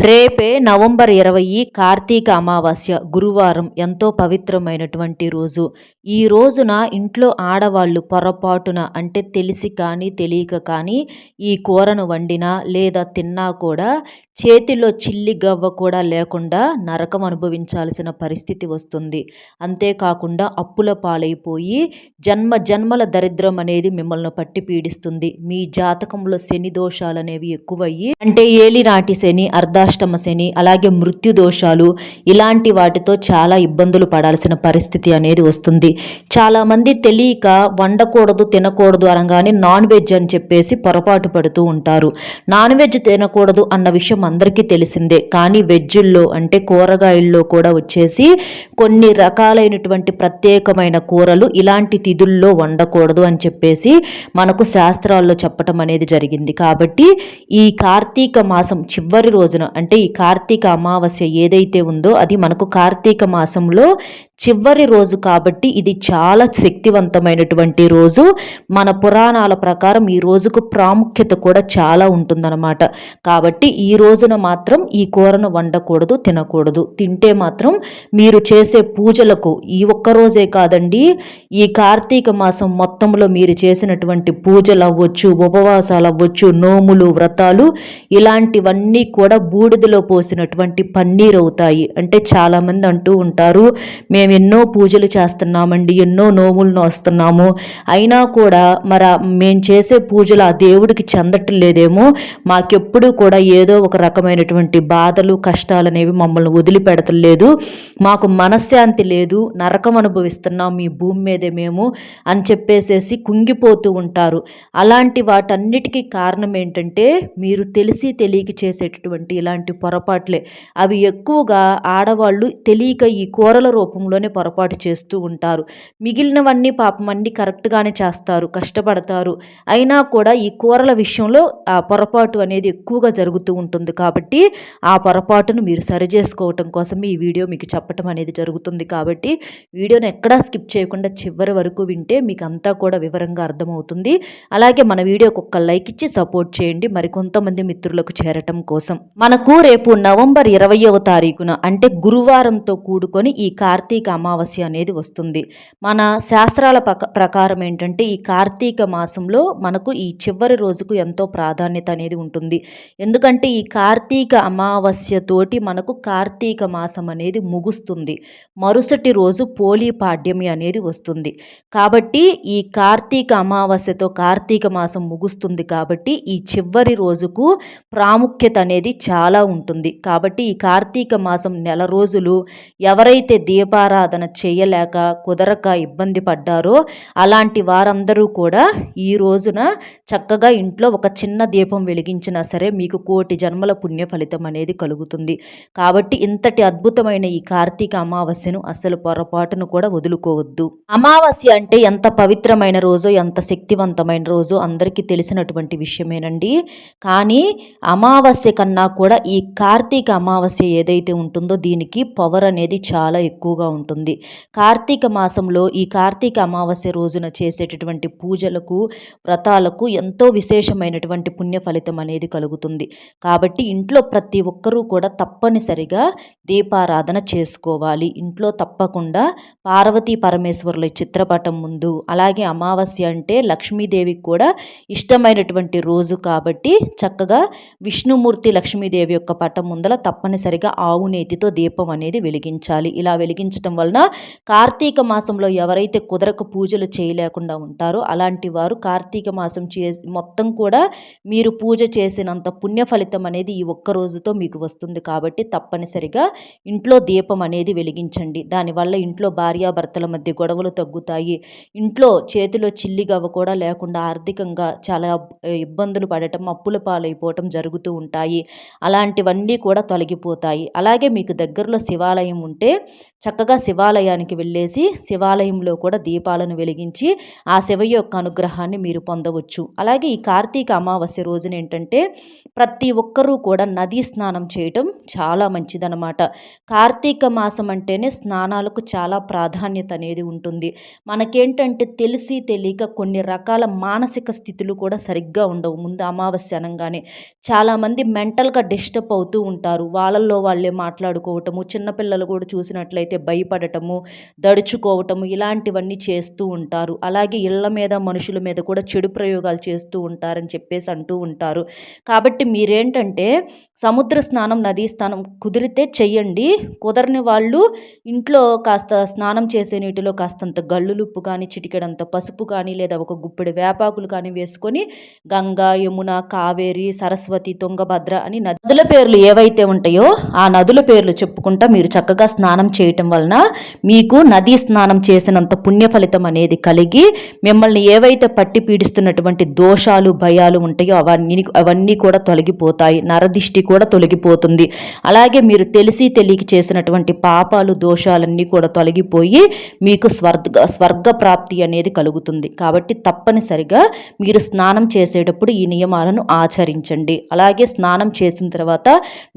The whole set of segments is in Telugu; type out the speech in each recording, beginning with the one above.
రేపే నవంబర్ ఇరవై కార్తీక అమావాస్య గురువారం ఎంతో పవిత్రమైనటువంటి రోజు. ఈ రోజున ఇంట్లో ఆడవాళ్ళు పొరపాటున అంటే తెలిసి కానీ తెలియక కానీ ఈ కూరను వండినా లేదా తిన్నా కూడా చేతిలో చిల్లి గవ్వ కూడా లేకుండా నరకం అనుభవించాల్సిన పరిస్థితి వస్తుంది. అంతేకాకుండా అప్పుల పాలైపోయి జన్మ జన్మల దరిద్రం అనేది మిమ్మల్ని పట్టి పీడిస్తుంది. మీ జాతకంలో శని దోషాలు అనేవి ఎక్కువయ్యి అంటే ఏలినాటి శని అర్ధాష్టమ శని అలాగే మృత్యు దోషాలు ఇలాంటి వాటితో చాలా ఇబ్బందులు పడాల్సిన పరిస్థితి అనేది వస్తుంది. చాలామంది తెలియక వండకూడదు తినకూడదు అనగానే నాన్ వెజ్ అని చెప్పేసి పొరపాటు పడుతూ ఉంటారు. నాన్ వెజ్ తినకూడదు అన్న విషయం అందరికీ తెలిసిందే. కానీ వెజ్జుల్లో అంటే కూరగాయల్లో కూడా వచ్చేసి కొన్ని రకాలైనటువంటి ప్రత్యేకమైన కూరలు ఇలాంటి తిథుల్లో వండకూడదు అని చెప్పేసి మనకు శాస్త్రాల్లో చెప్పటం అనేది జరిగింది. కాబట్టి ఈ కార్తీక మాసం చివరి రోజున అంటే ఈ కార్తీక అమావాస్య ఏదైతే ఉందో అది మనకు కార్తీక మాసంలో చివరి రోజు కాబట్టి ఇది చాలా శక్తివంతమైనటువంటి రోజు. మన పురాణాల ప్రకారం ఈ రోజుకు ప్రాముఖ్యత కూడా చాలా ఉంటుందన్నమాట. కాబట్టి ఈ రోజున మాత్రం ఈ కూరను వండకూడదు తినకూడదు. తింటే మాత్రం మీరు చేసే పూజలకు ఈ ఒక్క రోజే కాదండి ఈ కార్తీక మాసం మొత్తంలో మీరు చేసినటువంటి పూజలు అవ్వచ్చు ఉపవాసాలు అవ్వచ్చు నోములు వ్రతాలు ఇలాంటివన్నీ కూడా బూడిదలో పోసినటువంటి పన్నీర్ అవుతాయి అంటే చాలామంది అంటూ ఉంటారు మేము మేము ఎన్నో పూజలు చేస్తున్నామండి ఎన్నో నోములను వస్తున్నాము అయినా కూడా మరి మేము చేసే పూజలు ఆ దేవుడికి చెందటం లేదేమో. మాకెప్పుడు కూడా ఏదో ఒక రకమైనటువంటి బాధలు కష్టాలు అనేవి మమ్మల్ని వదిలిపెడతలేదు మాకు మనశ్శాంతి లేదు. నరకం అనుభవిస్తున్నాం మీ భూమి మీదే మేము అని చెప్పేసేసి కుంగిపోతూ ఉంటారు. అలాంటి వాటన్నిటికీ కారణం ఏంటంటే మీరు తెలిసి తెలియక చేసేటటువంటి ఇలాంటి పొరపాట్లే. అవి ఎక్కువగా ఆడవాళ్ళు తెలియక ఈ కూరల రూపంలో విషయంలోనే పొరపాటు చేస్తూ ఉంటారు. మిగిలినవన్నీ పాపం అన్ని కరెక్ట్గానే చేస్తారు కష్టపడతారు. అయినా కూడా ఈ కూరల విషయంలో ఆ పొరపాటు అనేది ఎక్కువగా జరుగుతూ ఉంటుంది కాబట్టి ఆ పొరపాటును మీరు సరిచేసుకోవటం కోసం ఈ వీడియో మీకు చెప్పటం అనేది జరుగుతుంది కాబట్టి వీడియోని ఎక్కడా స్కిప్ చేయకుండా చివరి వరకు వింటే మీకు అంతా కూడా వివరంగా అర్థమవుతుంది. అలాగే మన వీడియోకి ఒక్క లైక్ ఇచ్చి సపోర్ట్ చేయండి. మరికొంతమంది మిత్రులకు చేరటం కోసం. మనకు రేపు నవంబర్ ఇరవయవ తారీఖున అంటే గురువారంతో కూడుకొని ఈ కార్తీక అమావాస్య అనేది వస్తుంది. మన శాస్త్రాల ప్రకారం ఏంటంటే ఈ కార్తీక మాసంలో మనకు ఈ చివరి రోజుకు ఎంతో ప్రాధాన్యత అనేది ఉంటుంది. ఎందుకంటే ఈ కార్తీక అమావాస్యతోటి మనకు కార్తీక మాసం అనేది ముగుస్తుంది. మరుసటి రోజు పోలీ పాడ్యమి అనేది వస్తుంది. కాబట్టి ఈ కార్తీక అమావాస్యతో కార్తీక మాసం ముగుస్తుంది కాబట్టి ఈ చివరి రోజుకు ప్రాముఖ్యత అనేది చాలా ఉంటుంది. కాబట్టి ఈ కార్తీక మాసం నెల రోజులు ఎవరైతే దీపారా ఆరాధన చేయలేక కుదరక ఇబ్బంది పడ్డారో అలాంటి వారందరూ కూడా ఈ రోజున చక్కగా ఇంట్లో ఒక చిన్న దీపం వెలిగించినా సరే మీకు కోటి జన్మల పుణ్య ఫలితం అనేది కలుగుతుంది. కాబట్టి ఇంతటి అద్భుతమైన ఈ కార్తీక అమావాస్యను అసలు పొరపాటును కూడా వదులుకోవద్దు. అమావాస్య అంటే ఎంత పవిత్రమైన రోజో ఎంత శక్తివంతమైన రోజో అందరికీ తెలిసినటువంటి విషయమేనండి. కానీ అమావాస్య కన్నా కూడా ఈ కార్తీక అమావాస్య ఏదైతే ఉంటుందో దీనికి పవర్ అనేది చాలా ఎక్కువగా ఉంటుంది. ఉంటుంది. కార్తీక మాసంలో ఈ కార్తీక అమావాస్య రోజున చేసేటటువంటి పూజలకు వ్రతాలకు ఎంతో విశేషమైనటువంటి పుణ్య ఫలితం అనేది కలుగుతుంది. కాబట్టి ఇంట్లో ప్రతి ఒక్కరూ కూడా తప్పనిసరిగా దీపారాధన చేసుకోవాలి. ఇంట్లో తప్పకుండా పార్వతీ పరమేశ్వరుల చిత్రపటం ముందు అలాగే అమావాస్య అంటే లక్ష్మీదేవికి కూడా ఇష్టమైనటువంటి రోజు కాబట్టి చక్కగా విష్ణుమూర్తి లక్ష్మీదేవి యొక్క పటం ముందల తప్పనిసరిగా ఆవు నేతితో దీపం అనేది వెలిగించాలి. ఇలా వెలిగించడం వలన కార్తీక మాసంలో ఎవరైతే కుదరక పూజలు చేయలేకుండా ఉంటారో అలాంటి వారు కార్తీక మాసం చే మొత్తం కూడా మీరు పూజ చేసినంత పుణ్య ఫలితం అనేది ఈ ఒక్క రోజుతో మీకు వస్తుంది కాబట్టి తప్పనిసరిగా ఇంట్లో దీపం అనేది వెలిగించండి. దానివల్ల ఇంట్లో భార్యాభర్తల మధ్య గొడవలు తగ్గుతాయి. ఇంట్లో చేతిలో చిల్లిగవ్వ కూడా లేకుండా ఆర్థికంగా చాలా ఇబ్బందులు పడటం అప్పుల పాలైపోవటం జరుగుతూ ఉంటాయి. అలాంటివన్నీ కూడా తొలగిపోతాయి. అలాగే మీకు దగ్గరలో శివాలయం ఉంటే చక్కగా శివాలయానికి వెళ్ళేసి శివాలయంలో కూడా దీపాలను వెలిగించి ఆ శివ యొక్క అనుగ్రహాన్ని మీరు పొందవచ్చు. అలాగే ఈ కార్తీక అమావాస్య రోజున ఏంటంటే ప్రతి ఒక్కరూ కూడా నదీ స్నానం చేయటం చాలా మంచిదనమాట కార్తీక మాసం అంటేనే స్నానాలకు చాలా ప్రాధాన్యత అనేది ఉంటుంది. మనకేంటంటే తెలిసి తెలియక కొన్ని రకాల మానసిక స్థితులు కూడా సరిగ్గా ఉండవు ముందు అమావాస్య అనగానే. చాలామంది మెంటల్గా డిస్టర్బ్ అవుతూ ఉంటారు. వాళ్ళల్లో వాళ్ళే మాట్లాడుకోవటము చిన్నపిల్లలు కూడా చూసినట్లయితే భయపడటము దడుచుకోవటము ఇలాంటివన్నీ చేస్తూ ఉంటారు. అలాగే ఇళ్ళ మీద మనుషుల మీద కూడా చెడు ప్రయోగాలు చేస్తూ ఉంటారని చెప్పేసి అంటూ ఉంటారు. కాబట్టి మీరేంటంటే సముద్ర స్నానం నదీ స్నానం కుదిరితే చెయ్యండి. కుదరని వాళ్ళు ఇంట్లో కాస్త స్నానం చేసే నీటిలో కాస్తంత గల్లులుప్పు కానీ చిటికెడంత పసుపు కానీ లేదా ఒక గుప్పెడు వేపాకులు కానీ వేసుకొని గంగా యమున కావేరి సరస్వతి తుంగభద్ర అని నదుల పేర్లు ఏవైతే ఉంటాయో ఆ నదుల పేర్లు చెప్పుకుంటా మీరు చక్కగా స్నానం చేయటం వలన మీకు నదీ స్నానం చేసినంత పుణ్య ఫలితం అనేది కలిగి మిమ్మల్ని ఏవైతే పట్టి పీడిస్తున్నటువంటి దోషాలు భయాలు ఉంటాయో అవన్నీ అవన్నీ కూడా తొలగిపోతాయి. నరదిష్టి కూడా తొలగిపోతుంది. అలాగే మీరు తెలిసి తెలియక చేసినటువంటి పాపాలు దోషాలన్నీ కూడా తొలగిపోయి మీకు స్వర్గ స్వర్గ ప్రాప్తి అనేది కలుగుతుంది. కాబట్టి తప్పనిసరిగా మీరు స్నానం చేసేటప్పుడు ఈ నియమాలను ఆచరించండి. అలాగే స్నానం చేసిన తర్వాత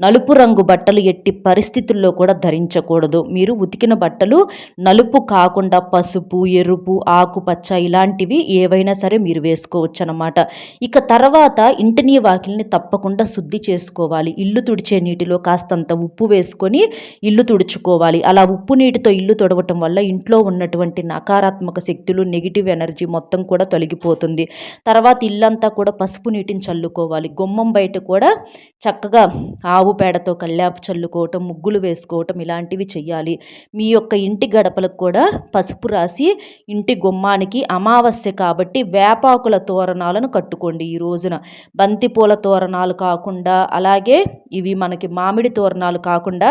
నలుపు రంగు బట్టలు ఎట్టి పరిస్థితుల్లో కూడా ధరించకూడదు. మీరు ఉతికిన బట్టలు నలుపు కాకుండా పసుపు ఎరుపు ఆకుపచ్చ ఇలాంటివి ఏవైనా సరే మీరు వేసుకోవచ్చు అనమాట ఇక తర్వాత ఇంటిని వాకిల్ని తప్పకుండా శుద్ధి చేసుకోవాలి. ఇల్లు తుడిచే నీటిలో కాస్తంత ఉప్పు వేసుకొని ఇల్లు తుడుచుకోవాలి. అలా ఉప్పు నీటితో ఇల్లు తుడవటం వల్ల ఇంట్లో ఉన్నటువంటి నకారాత్మక శక్తులు నెగిటివ్ ఎనర్జీ మొత్తం కూడా తొలగిపోతుంది. తర్వాత ఇల్లంతా కూడా పసుపు నీటిని చల్లుకోవాలి. గుమ్మం బయట కూడా చక్కగా ఆవు పేడతో కల్లాపు చల్లుకోవటం ముగ్గులు వేసుకోవటం ఇలాంటివి చేయాలి మీ యొక్క ఇంటి గడపలకు కూడా పసుపు రాసి ఇంటి గుమ్మానికి అమావాస్య కాబట్టి వేపాకుల తోరణాలను కట్టుకోండి ఈ రోజున. బంతిపూల తోరణాలు కాకుండా అలాగే ఇవి మనకి మామిడి తోరణాలు కాకుండా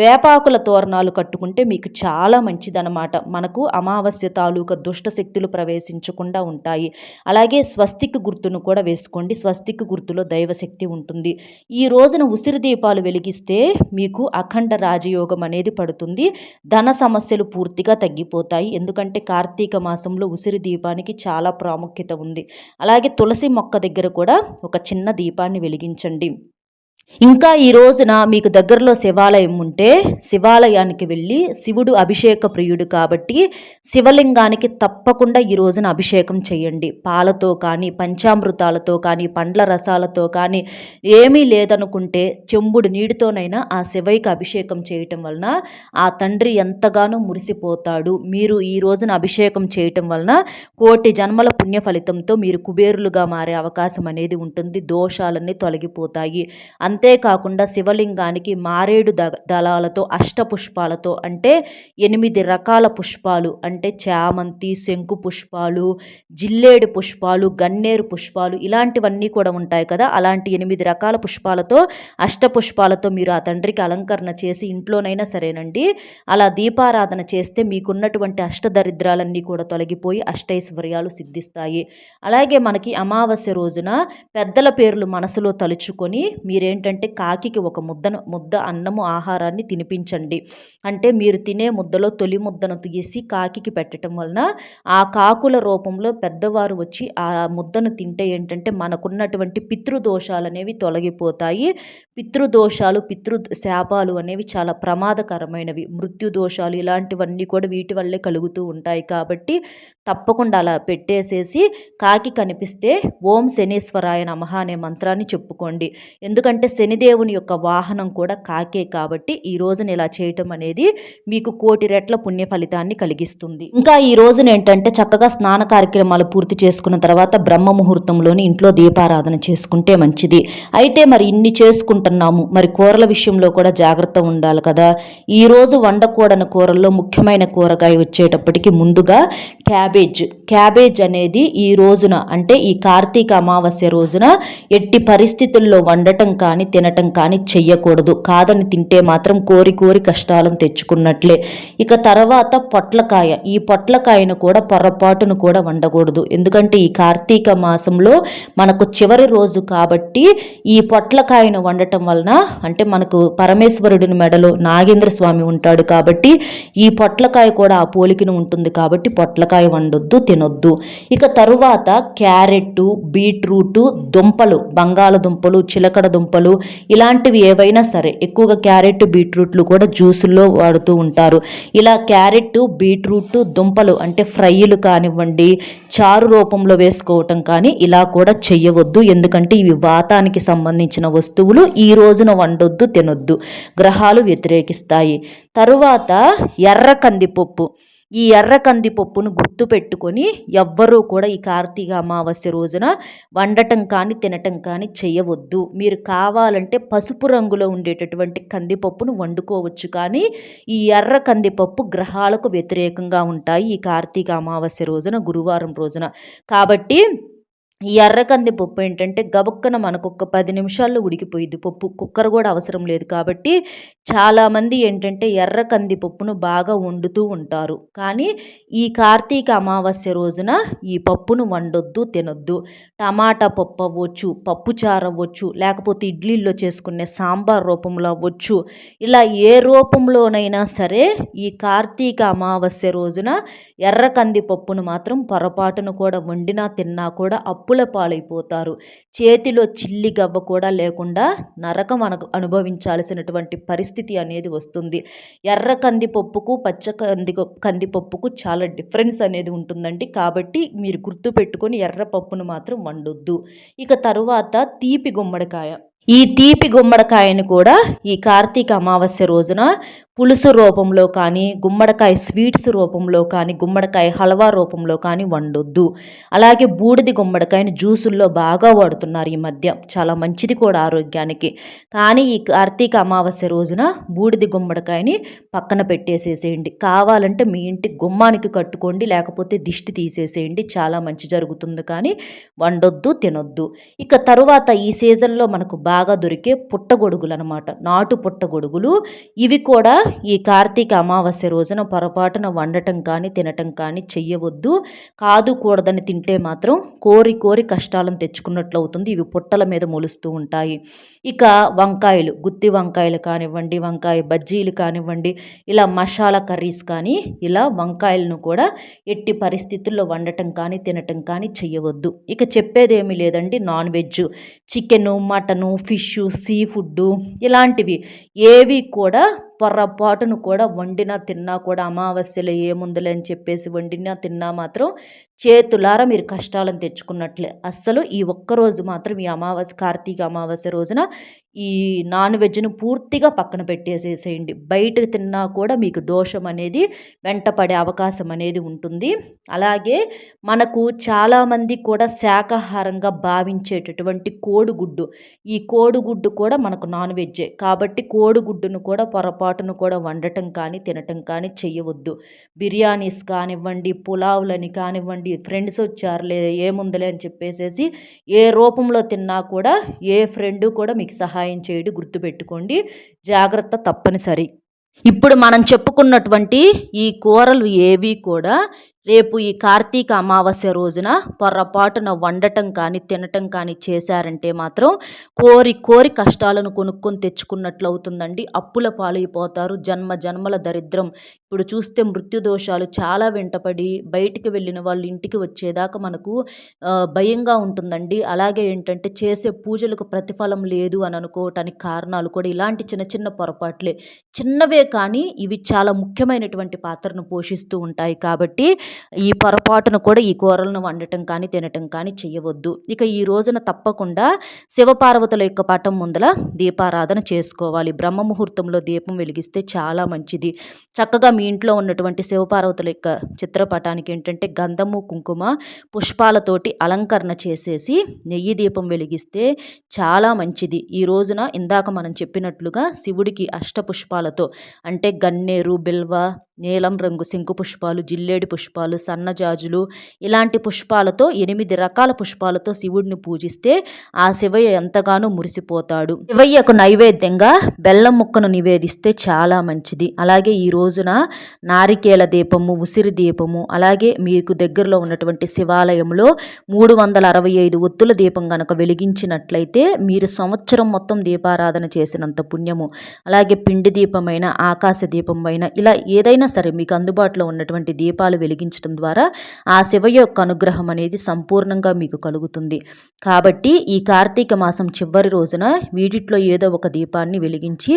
వేపాకుల తోరణాలు కట్టుకుంటే మీకు చాలా మంచిదనమాట మనకు అమావాస్య తాలూకా దుష్ట శక్తులు ప్రవేశించకుండా ఉంటాయి. అలాగే స్వస్తిక్ గుర్తును కూడా వేసుకోండి. స్వస్తిక్ గుర్తులో దైవశక్తి ఉంటుంది. ఈ రోజున ఉసిరి దీపాలు వెలిగిస్తే మీకు అఖండ రాజయోగం అనేది పడుతుంది. ధన సమస్యలు పూర్తిగా తగ్గిపోతాయి. ఎందుకంటే కార్తీక మాసంలో ఉసిరి దీపానికి చాలా ప్రాముఖ్యత ఉంది. అలాగే తులసి మొక్క దగ్గర కూడా ఒక చిన్న దీపాన్ని వెలిగించండి. ఇంకా ఈ రోజున మీకు దగ్గరలో శివాలయం ఉంటే శివాలయానికి వెళ్ళి శివుడు అభిషేక ప్రియుడు కాబట్టి శివలింగానికి తప్పకుండా ఈ రోజున అభిషేకం చేయండి. పాలతో కానీ పంచామృతాలతో కానీ పండ్ల రసాలతో కానీ ఏమీ లేదనుకుంటే చెంబుడు నీటితోనైనా ఆ శివైకి అభిషేకం చేయటం వలన ఆ తండ్రి ఎంతగానో మురిసిపోతాడు. మీరు ఈ రోజున అభిషేకం చేయటం వలన కోటి జన్మల పుణ్య ఫలితంతో మీరు కుబేరులుగా మారే అవకాశం అనేది ఉంటుంది. దోషాలన్నీ తొలగిపోతాయి. అంతేకాకుండా శివలింగానికి మారేడు ద దళాలతో అష్టపుష్పాలతో అంటే ఎనిమిది రకాల పుష్పాలు అంటే చామంతి శంకు పుష్పాలు జిల్లేడు పుష్పాలు గన్నేరు పుష్పాలు ఇలాంటివన్నీ కూడా ఉంటాయి కదా. అలాంటి ఎనిమిది రకాల పుష్పాలతో అష్టపుష్పాలతో మీరు ఆ తండ్రికి అలంకరణ చేసి ఇంట్లోనైనా సరేనండి. అలా దీపారాధన చేస్తే మీకున్నటువంటి అష్టదరిద్రాలన్నీ కూడా తొలగిపోయి అష్టైశ్వర్యాలు సిద్ధిస్తాయి. అలాగే మనకి అమావాస్య రోజున పెద్దల పేర్లు మనసులో తలుచుకొని మీరే ఏంటంటే కాకికి ఒక ముద్దను ముద్ద అన్నము ఆహారాన్ని తినిపించండి. అంటే మీరు తినే ముద్దలో తొలి ముద్దను తీసి కాకికి పెట్టడం వలన ఆ కాకుల రూపంలో పెద్దవారు వచ్చి ఆ ముద్దను తింటే ఏంటంటే మనకున్నటువంటి పితృదోషాలు అనేవి తొలగిపోతాయి. పితృదోషాలు పితృ శాపాలు అనేవి చాలా ప్రమాదకరమైనవి. మృత్యు దోషాలు ఇలాంటివన్నీ కూడా వీటి వల్లే కలుగుతూ ఉంటాయి కాబట్టి తప్పకుండా అలా పెట్టేసేసి కాకి కనిపిస్తే ఓం శనీశ్వరాయ నమః అనే మంత్రాన్ని చెప్పుకోండి. ఎందుకంటే అంటే శనిదేవుని యొక్క వాహనం కూడా కాకే కాబట్టి ఈ రోజున ఇలా చేయటం అనేది మీకు కోటి రెట్ల పుణ్య ఫలితాన్ని కలిగిస్తుంది. ఇంకా ఈ రోజున ఏంటంటే చక్కగా స్నాన కార్యక్రమాలు పూర్తి చేసుకున్న తర్వాత బ్రహ్మ ముహూర్తంలోని ఇంట్లో దీపారాధన చేసుకుంటే మంచిది. అయితే మరి ఇన్ని చేసుకుంటున్నాము. మరి కూరల విషయంలో కూడా జాగ్రత్త ఉండాలి కదా. ఈ రోజు వండకూడని కూరల్లో ముఖ్యమైన కూరగాయ వచ్చేటప్పటికి ముందుగా క్యాబేజ్. క్యాబేజ్ అనేది ఈ రోజున అంటే ఈ కార్తీక అమావాస్య రోజున ఎట్టి పరిస్థితుల్లో వండటం కానీ కానీ తినటం కానీ చెయ్యకూడదు. కాదని తింటే మాత్రం కోరి కోరి కష్టాలను తెచ్చుకున్నట్లే. ఇక తర్వాత పొట్లకాయ. ఈ పొట్లకాయను కూడా పొరపాటును కూడా వండకూడదు. ఎందుకంటే ఈ కార్తీక మాసంలో మనకు చివరి రోజు కాబట్టి ఈ పొట్లకాయను వండటం వలన అంటే మనకు పరమేశ్వరుడిని మెడలో నాగేంద్ర స్వామి ఉంటాడు కాబట్టి ఈ పొట్లకాయ కూడా ఆ పోలికను ఉంటుంది కాబట్టి పొట్లకాయ వండొద్దు తినొద్దు. ఇక తరువాత క్యారెట్ బీట్రూటు దుంపలు బంగాళదుంపలు చిలకడ దుంపలు ఇలాంటివి ఏవైనా సరే ఎక్కువగా క్యారెట్ బీట్రూట్లు కూడా జ్యూసుల్లో వాడుతూ ఉంటారు. ఇలా క్యారెట్ బీట్రూట్ దుంపలు అంటే ఫ్రైలు కానివ్వండి చారు రూపంలో వేసుకోవటం కానీ ఇలా కూడా చెయ్యవద్దు. ఎందుకంటే ఇవి వాతానికి సంబంధించిన వస్తువులు ఈ రోజున వండొద్దు తినొద్దు. గ్రహాలు వ్యతిరేకిస్తాయి. తరువాత ఎర్ర కందిపప్పు. ఈ ఎర్ర కందిపప్పును గుర్తుపెట్టుకొని ఎవ్వరూ కూడా ఈ కార్తీక అమావాస్య రోజున వండటం కానీ తినటం కానీ చేయవద్దు. మీరు కావాలంటే పసుపు రంగులో ఉండేటటువంటి కందిపప్పును వండుకోవచ్చు కానీ ఈ ఎర్ర కందిపప్పు గ్రహాలకు వ్యతిరేకంగా ఉంటాయి ఈ కార్తీక అమావాస్య రోజున గురువారం రోజున. కాబట్టి ఈ ఎర్రకంది పప్పు ఏంటంటే గబుక్కన మనకు ఒక పది నిమిషాల్లో ఉడికిపోయింది పప్పు. కుక్కర్ కూడా అవసరం లేదు కాబట్టి చాలామంది ఏంటంటే ఎర్ర కంది పప్పును బాగా వండుతూ ఉంటారు. కానీ ఈ కార్తీక అమావాస్య రోజున ఈ పప్పును వండొద్దు తినొద్దు. టమాటా పప్పు అవ్వచ్చు పప్పుచారు అవ్వచ్చు లేకపోతే ఇడ్లీల్లో చేసుకునే సాంబార్ రూపంలో అవ్వచ్చు. ఇలా ఏ రూపంలోనైనా సరే ఈ కార్తీక అమావాస్య రోజున ఎర్ర కంది పప్పును మాత్రం పొరపాటును కూడా వండినా తిన్నా కూడా అప్పు అప్పుల పాలైపోతారు. చేతిలో చిల్లి గవ్వ కూడా లేకుండా నరకం అను అనుభవించాల్సినటువంటి పరిస్థితి అనేది వస్తుంది. ఎర్ర కందిపప్పుకు పచ్చ కంది కందిపప్పుకు చాలా డిఫరెన్స్ అనేది ఉంటుందండి. కాబట్టి మీరు గుర్తుపెట్టుకొని ఎర్ర పప్పును మాత్రం వండొద్దు. ఇక తరువాత తీపి గుమ్మడికాయ. ఈ తీపి గుమ్మడికాయను కూడా ఈ కార్తీక అమావాస్య రోజున పులుసు రూపంలో కానీ గుమ్మడికాయ స్వీట్స్ రూపంలో కానీ గుమ్మడికాయ హల్వా రూపంలో కానీ వండొద్దు. అలాగే బూడిది గుమ్మడికాయని జ్యూసుల్లో బాగా వాడుతున్నారు ఈ మధ్య. చాలా మంచిది కూడా ఆరోగ్యానికి. కానీ ఈ కార్తీక అమావాస్య రోజున బూడిది గుమ్మడికాయని పక్కన పెట్టేసేసేయండి. కావాలంటే మీ ఇంటి గుమ్మానికి కట్టుకోండి లేకపోతే దిష్టి తీసేసేయండి. చాలా మంచి జరుగుతుంది కానీ వండొద్దు తినొద్దు. ఇక తరువాత ఈ సీజన్లో మనకు బాగా దొరికే పుట్టగొడుగులు అనమాట నాటు పుట్టగొడుగులు. ఇవి కూడా ఈ కార్తీక అమావాస్య రోజున పొరపాటున వండటం కానీ తినటం కానీ చెయ్యవద్దు. కాదు కూడదని తింటే మాత్రం కోరి కోరి కష్టాలను తెచ్చుకున్నట్లు అవుతుంది ఇవి పుట్టల మీద మొలుస్తూ ఉంటాయి. ఇక వంకాయలు గుత్తి వంకాయలు కానివ్వండి వంకాయ బజ్జీలు కానివ్వండి ఇలా మసాలా కర్రీస్ కానీ ఇలా వంకాయలను కూడా ఎట్టి పరిస్థితుల్లో వండటం కానీ తినటం కానీ చెయ్యవద్దు. ఇక చెప్పేది ఏమీ లేదండి. Non veg chicken mutton fish seafood ఇలాంటివి ఏవి కూడా పొర్రపాటును కూడా వండినా తిన్నా కూడా అమావాస్యలో ఏముందులే అని చెప్పేసి వండినా తిన్నా మాత్రం చేతులారా మీరు కష్టాలను తెచ్చుకున్నట్లే. అస్సలు ఈ ఒక్కరోజు మాత్రం ఈ అమావాస్య కార్తీక అమావాస్య రోజున ఈ నాన్ వెజ్ను పూర్తిగా పక్కన పెట్టేసేసేయండి. బయట తిన్నా కూడా మీకు దోషం అనేది వెంటపడే అవకాశం అనేది ఉంటుంది. అలాగే మనకు చాలామంది కూడా శాకాహారంగా భావించేటటువంటి కోడిగుడ్డు. ఈ కోడిగుడ్డు కూడా మనకు నాన్ వెజ్జే. కాబట్టి కోడిగుడ్డును కూడా పొరపాటును కూడా వండటం కానీ తినటం కానీ చేయవద్దు బిర్యానీస్ కానివ్వండి పులావులని కానివ్వండి ఫ్రెండ్స్ వచ్చారులే ఏముందలే అని చెప్పేసేసి ఏ రూపంలో తిన్నా కూడా ఏ ఫ్రెండు కూడా మీకు సహాయం సహాయం చేయడు గుర్తుపెట్టుకోండి. జాగ్రత్త తప్పనిసరి. ఇప్పుడు మనం చెప్పుకున్నటువంటి ఈ కూరలు ఏవి కూడా రేపు ఈ కార్తీక అమావాస్య రోజున పొర్రపాటున వండటం కానీ తినటం కానీ చేశారంటే మాత్రం కోరి కోరి కష్టాలను కొనుక్కొని తెచ్చుకున్నట్లు అవుతుందండి అప్పుల పాలైపోతారు. జన్మ జన్మల దరిద్రం. ఇప్పుడు చూస్తే మృత్యు దోషాలు చాలా వెంటపడి బయటికి వెళ్ళిన వాళ్ళు ఇంటికి వచ్చేదాకా మనకు భయంగా ఉంటుందండి. అలాగే ఏంటంటే చేసే పూజలకు ప్రతిఫలం లేదు అని అనుకోవటానికి కారణాలు కూడా ఇలాంటి చిన్న చిన్న పొరపాట్లే. చిన్నవే కానీ ఇవి చాలా ముఖ్యమైనటువంటి పాత్రను పోషిస్తూ ఉంటాయి కాబట్టి ఈ పొరపాటును కూడా ఈ కూరలను వండటం కానీ తినటం కానీ చేయవద్దు ఇక ఈ రోజున తప్పకుండా శివపార్వతుల యొక్క పటం ముందల దీపారాధన చేసుకోవాలి. బ్రహ్మ ముహూర్తంలో దీపం వెలిగిస్తే చాలా మంచిది. చక్కగా మీ ఇంట్లో ఉన్నటువంటి శివపార్వతుల యొక్క చిత్రపటానికి ఏంటంటే గంధము కుంకుమ పుష్పాలతోటి అలంకరణ చేసేసి నెయ్యి దీపం వెలిగిస్తే చాలా మంచిది. ఈ రోజున ఇందాక మనం చెప్పినట్లుగా శివుడికి అష్టపుష్పాలతో అంటే గన్నేరు బిల్వ నీలం రంగు శంకు పుష్పాలు జిల్లేడు పుష్పాలు సన్నజాజులు ఇలాంటి పుష్పాలతో ఎనిమిది రకాల పుష్పాలతో శివుడిని పూజిస్తే ఆ శివయ్య ఎంతగానో మురిసిపోతాడు. శివయ్యకు నైవేద్యంగా బెల్లం ముక్కను నివేదిస్తే చాలా మంచిది. అలాగే ఈ రోజున నారికేల దీపము ఉసిరి దీపము అలాగే మీకు దగ్గరలో ఉన్నటువంటి శివాలయంలో మూడు వందల అరవై ఐదు ఒత్తుల దీపం కనుక వెలిగించినట్లయితే మీరు సంవత్సరం మొత్తం దీపారాధన చేసినంత పుణ్యము. అలాగే పిండి దీపమైన ఆకాశ దీపమైన ఇలా ఏదైనా సరే మీకు అందుబాటులో ఉన్నటువంటి దీపాలు వెలిగించడం ద్వారా ఆ శివ యొక్క అనుగ్రహం అనేది సంపూర్ణంగా మీకు కలుగుతుంది. కాబట్టి ఈ కార్తీక మాసం చివరి రోజున వీటిట్లో ఏదో ఒక దీపాన్ని వెలిగించి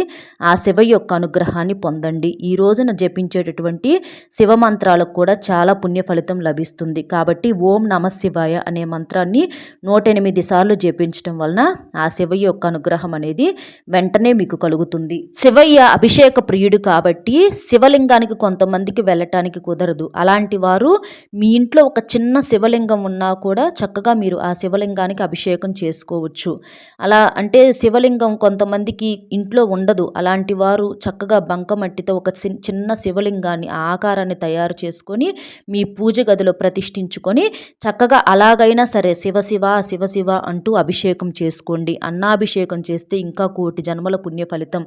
ఆ శివ యొక్క అనుగ్రహాన్ని పొందండి. ఈ రోజున జపించేటటువంటి శివ మంత్రాలకు కూడా చాలా పుణ్య ఫలితం లభిస్తుంది. కాబట్టి ఓం నమ శివాయ అనే మంత్రాన్ని నూట ఎనిమిది సార్లు జపించడం వలన ఆ శివ యొక్క అనుగ్రహం అనేది వెంటనే మీకు కలుగుతుంది. శివయ్య అభిషేక ప్రియుడు కాబట్టి శివలింగానికి కొంతమందికి వెళ్ళటానికి కుదరదు. అలాంటి వారు మీ ఇంట్లో ఒక చిన్న శివలింగం ఉన్నా కూడా చక్కగా మీరు ఆ శివలింగానికి అభిషేకం చేసుకోవచ్చు. అలా అంటే శివలింగం కొంతమందికి ఇంట్లో ఉండదు. అలాంటి వారు చక్కగా బంకమట్టితో ఒక చిన్న శివలింగాన్ని ఆకారాన్ని తయారు చేసుకొని మీ పూజ గదిలో ప్రతిష్ఠించుకొని చక్కగా అలాగైనా సరే శివ శివ శివ శివ అంటూ అభిషేకం చేసుకోండి. అన్నాభిషేకం చేస్తే ఇంకా కోటి జన్మల పుణ్య ఫలితం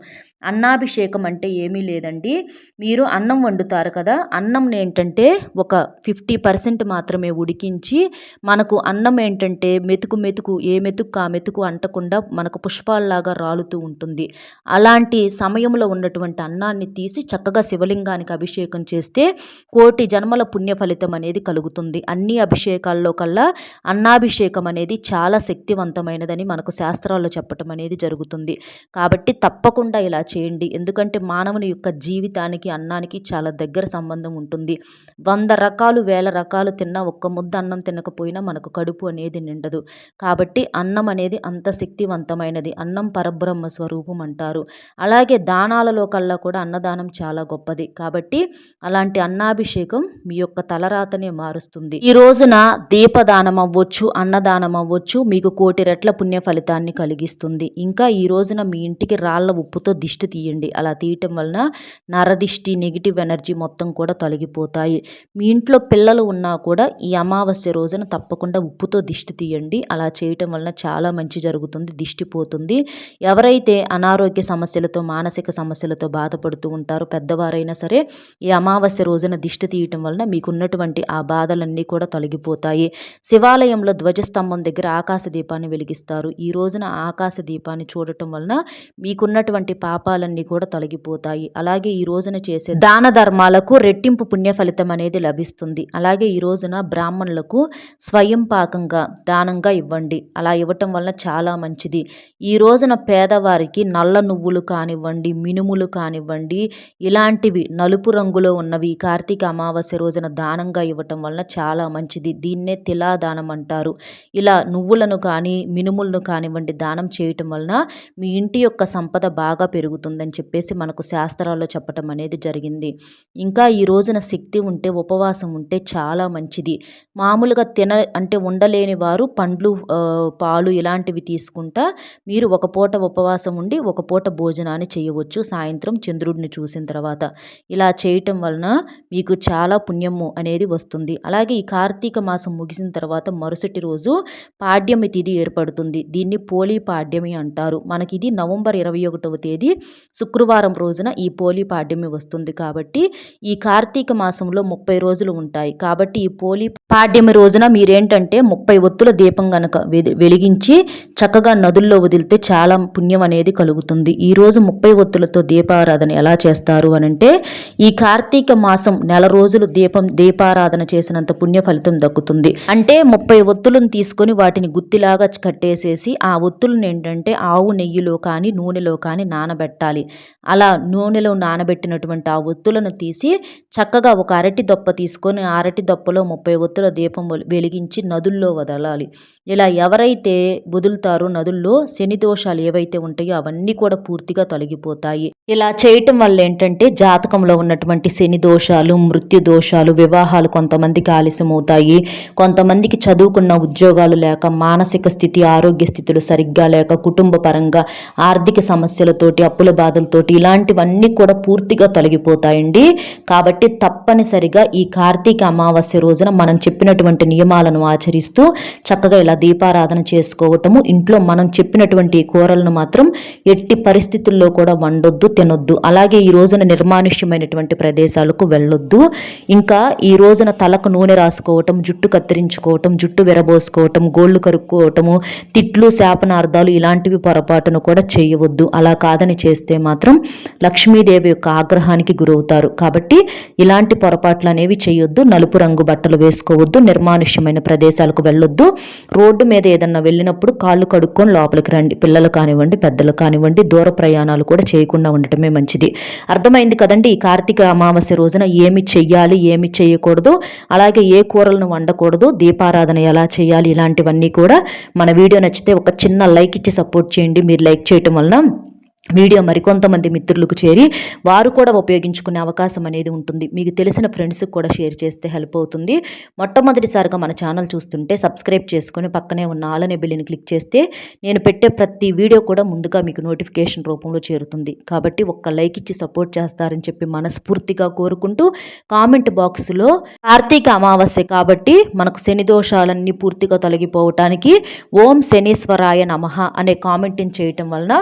అన్నాభిషేకం అంటే ఏమీ లేదండి. మీరు అన్నం వండుతారు కదా అన్నం ఏంటంటే ఒక ఫిఫ్టీ పర్సెంట్ మాత్రమే ఉడికించి మనకు అన్నం ఏంటంటే మెతుకు మెతుకు ఏ మెతుకు ఆ మెతుకు అంటకుండా మనకు పుష్పాల్లాగా రాలుతూ ఉంటుంది. అలాంటి సమయంలో ఉన్నటువంటి అన్నాన్ని తీసి చక్కగా శివలింగానికి అభిషేకం చేస్తే కోటి జన్మల పుణ్య ఫలితం అనేది కలుగుతుంది. అన్ని అభిషేకాల్లో కల్లా అన్నాభిషేకం అనేది చాలా శక్తివంతమైనదని మనకు శాస్త్రాల్లో చెప్పటం అనేది జరుగుతుంది. కాబట్టి తప్పకుండా ఇలా చేయండి. ఎందుకంటే మానవుని యొక్క జీవితానికి అన్నానికి చాలా దగ్గర సంబంధం ఉంటుంది. వంద రకాలు వేల రకాలు తిన్నా ఒక్క ముద్ద అన్నం తినకపోయినా మనకు కడుపు అనేది నిండదు. కాబట్టి అన్నం అనేది అంత శక్తివంతమైనది. అన్నం పరబ్రహ్మ స్వరూపం అంటారు. అలాగే దానాలలో కల్లా కూడా అన్నదానం చాలా గొప్పది. కాబట్టి అలాంటి అన్నాభిషేకం మీ యొక్క తలరాతనే మారుస్తుంది. ఈ రోజున దీపదానం అవ్వచ్చు అన్నదానం అవ్వచ్చు మీకు కోటి రెట్ల పుణ్య ఫలితాన్ని కలిగిస్తుంది. ఇంకా ఈ రోజున మీ ఇంటికి రాళ్ళ ఉప్పుతో దిష్టి తీయండి. అలా తీయటం వలన నరదిష్టి నెగిటివ్ ఎనర్జీ మొత్తం కూడా తొలగిపోతాయి. మీ ఇంట్లో పిల్లలు ఉన్నా కూడా ఈ అమావాస్య రోజున తప్పకుండా ఉప్పుతో దిష్టి తీయండి. అలా చేయటం వలన చాలా మంచి జరుగుతుంది దిష్టి పోతుంది. ఎవరైతే అనారోగ్య సమస్యలతో మానసిక సమస్యలతో బాధపడుతూ ఉంటారో పెద్దవారైనా సరే ఈ అమావాస్య రోజున దిష్టి తీయటం వలన మీకున్నటువంటి ఆ బాధలన్నీ కూడా తొలగిపోతాయి. శివాలయంలో ధ్వజస్తంభం దగ్గర ఆకాశ దీపాన్ని వెలిగిస్తారు. ఈ రోజున ఆకాశ దీపాన్ని చూడటం వలన మీకున్నటువంటి పాపాలన్నీ కూడా తొలగిపోతాయి. అలాగే ఈ రోజున చేసే దాన ధర్మాలకు రెట్టింపు పుణ్య ఫలితం అనేది లభిస్తుంది. అలాగే ఈ రోజున బ్రాహ్మణులకు స్వయం పాకంగా దానంగా ఇవ్వండి. అలా ఇవ్వటం వలన చాలా మంచిది. ఈ రోజున పేదవారికి నల్ల నువ్వులు కానివ్వండి మినుములు కానివ్వండి ఇలాంటివి నలుపు రంగులో ఉన్నవి కార్తీక అమావాస్య రోజున దానంగా ఇవ్వటం వలన చాలా మంచిది. దీన్నే తిలా దానం అంటారు. ఇలా నువ్వులను కానీ మినుములను కానివ్వండి దానం చేయటం వలన మీ ఇంటి యొక్క సంపద బాగా పెరుగుతుందని చెప్పేసి మనకు శాస్త్రాల్లో చెప్పటం అనేది జరిగింది. ఇంకా ఈ రోజున శక్తి ఉంటే ఉపవాసం ఉంటే చాలా మంచిది. మామూలుగా తిన అంటే ఉండలేని వారు పండ్లు పాలు ఇలాంటివి తీసుకుంటా మీరు ఒక పూట ఉపవాసం ఉండి ఒక పూట భోజనాన్ని చేయవచ్చు. సాయంత్రం చంద్రుడిని చూసిన తర్వాత. ఇలా చేయటం వలన మీకు చాలా పుణ్యము అనేది వస్తుంది. అలాగే ఈ కార్తీక మాసం ముగిసిన తర్వాత మరుసటి రోజు పాడ్యమి తిథి ఏర్పడుతుంది. దీన్ని పోలీ పాడ్యమి అంటారు. మనకి ఇది నవంబర్ ఇరవై ఒకటవ తేదీ శుక్రవారం రోజున ఈ పోలీ పాడ్యమి వస్తుంది కాబట్టి ఈ కార్తీక మాసంలో ముప్పై రోజులు ఉంటాయి. కాబట్టి ఈ పోలీ పాడ్యమి రోజున మీరేంటంటే ముప్పై ఒత్తుల దీపం గనక వెలిగించి చక్కగా నదుల్లో వదిలితే చాలా పుణ్యం అనేది కలుగుతుంది. ఈ రోజు ముప్పై ఒత్తులతో దీపారాధన ఎలా చేస్తారు అనంటే ఈ కార్తీక మాసం నెల రోజులు దీపం దీపారాధన చేసినంత పుణ్య ఫలితం దక్కుతుంది. అంటే ముప్పై ఒత్తులను తీసుకొని వాటిని గుత్తిలాగా కట్టేసేసి ఆ ఒత్తులను ఏంటంటే ఆవు నెయ్యిలో కానీ నూనెలో కానీ నానబెట్టాలి. అలా నూనెలో నానబెట్టినటువంటి ఆ ఒత్తులను తీసి చక్కగా ఒక అరటి దొప్ప తీసుకొని అరటి దొప్పలో ముప్పై ఒత్తుల దీపం వెలిగించి నదుల్లో వదలాలి. ఇలా ఎవరైతే వదులుతారో నదుల్లో శని దోషాలు ఏవైతే ఉంటాయో అవన్నీ కూడా పూర్తిగా తొలగిపోతాయి. ఇలా చేయటం వల్ల ఏంటంటే జాతకంలో ఉన్నటువంటి శని దోషాలు మృత్యు దోషాలు వివాహాలు కొంతమందికి ఆలస్యమవుతాయి. కొంతమందికి చదువుకున్న ఉద్యోగాలు లేక మానసిక స్థితి ఆరోగ్య స్థితులు సరిగ్గా లేక కుటుంబ పరంగా ఆర్థిక సమస్యలతోటి అప్పుల బాధలతోటి ఇలాంటివన్నీ కూడా పూర్తిగా ఉంటాయండి కాబట్టి తప్పనిసరిగా ఈ కార్తీక అమావాస్య రోజున మనం చెప్పినటువంటి నియమాలను ఆచరిస్తూ చక్కగా ఇలా దీపారాధన చేసుకోవటము ఇంట్లో మనం చెప్పినటువంటి కూరలను మాత్రం ఎట్టి పరిస్థితుల్లో కూడా వండొద్దు తినొద్దు. అలాగే ఈ రోజున నిర్మానుష్యమైనటువంటి ప్రదేశాలకు వెళ్ళొద్దు. ఇంకా ఈ రోజున తలకు నూనె రాసుకోవటం జుట్టు కత్తిరించుకోవటం జుట్టు విరబోసుకోవటం గోళ్ళు కరుక్కోవటము తిట్లు శాపనార్థాలు ఇలాంటివి పొరపాటును కూడా చేయవద్దు. అలా కాదని చేస్తే మాత్రం లక్ష్మీదేవి యొక్క ఆగ్రహానికి అవుతారు కాబట్టి ఇలాంటి పొరపాట్లు అనేవి చేయొద్దు. నలుపు రంగు బట్టలు వేసుకోవద్దు. నిర్మానుష్యమైన ప్రదేశాలకు వెళ్ళొద్దు. రోడ్డు మీద ఏదన్నా వెళ్ళినప్పుడు కాళ్ళు కడుక్కొని లోపలికి రండి. పిల్లలు కానివ్వండి పెద్దలు కానివ్వండి దూర ప్రయాణాలు కూడా చేయకుండా ఉండటమే మంచిది. అర్థమైంది కదండి? ఈ కార్తీక అమావాస్య రోజున ఏమి చెయ్యాలి ఏమి చేయకూడదు అలాగే ఏ కూరలను వండకూడదు దీపారాధన ఎలా చేయాలి ఇలాంటివన్నీ కూడా మన వీడియో నచ్చితే ఒక చిన్న లైక్ ఇచ్చి సపోర్ట్ చేయండి. మీరు లైక్ చేయటం వలన వీడియో మరికొంతమంది మిత్రులకు చేరి వారు కూడా ఉపయోగించుకునే అవకాశం అనేది ఉంటుంది. మీకు తెలిసిన ఫ్రెండ్స్కి కూడా షేర్ చేస్తే హెల్ప్ అవుతుంది. మొట్టమొదటిసారిగా మన ఛానల్ చూస్తుంటే సబ్స్క్రైబ్ చేసుకుని పక్కనే ఉన్న ఆలనే బిల్లుని క్లిక్ చేస్తే నేను పెట్టే ప్రతి వీడియో కూడా ముందుగా మీకు నోటిఫికేషన్ రూపంలో చేరుతుంది. కాబట్టి ఒక్క లైక్ ఇచ్చి సపోర్ట్ చేస్తారని చెప్పి మనస్ఫూర్తిగా కోరుకుంటూ కామెంట్ బాక్స్లో కార్తీక అమావాస్య కాబట్టి మనకు శని దోషాలన్నీ పూర్తిగా తొలగిపోవటానికి ఓం శనీశ్వరాయ నమః అనే కామెంట్ని చేయటం వలన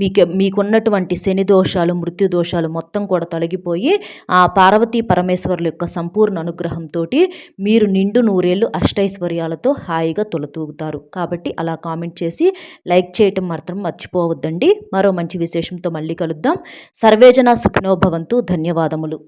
మీకు మీకు మీకున్నటువంటి శని దోషాలు మృత్యు దోషాలు మొత్తం కూడా తొలగిపోయి ఆ పార్వతీ పరమేశ్వరుల యొక్క సంపూర్ణ అనుగ్రహంతో మీరు నిండు నూరేళ్ళు అష్టైశ్వర్యాలతో హాయిగా తొలతూగుతారు. కాబట్టి అలా కామెంట్ చేసి లైక్ చేయటం మాత్రం మర్చిపోవద్దండి. మరో మంచి విశేషంతో మళ్ళీ కలుద్దాం. సర్వేజన సుఖినోభవంతు ధన్యవాదములు.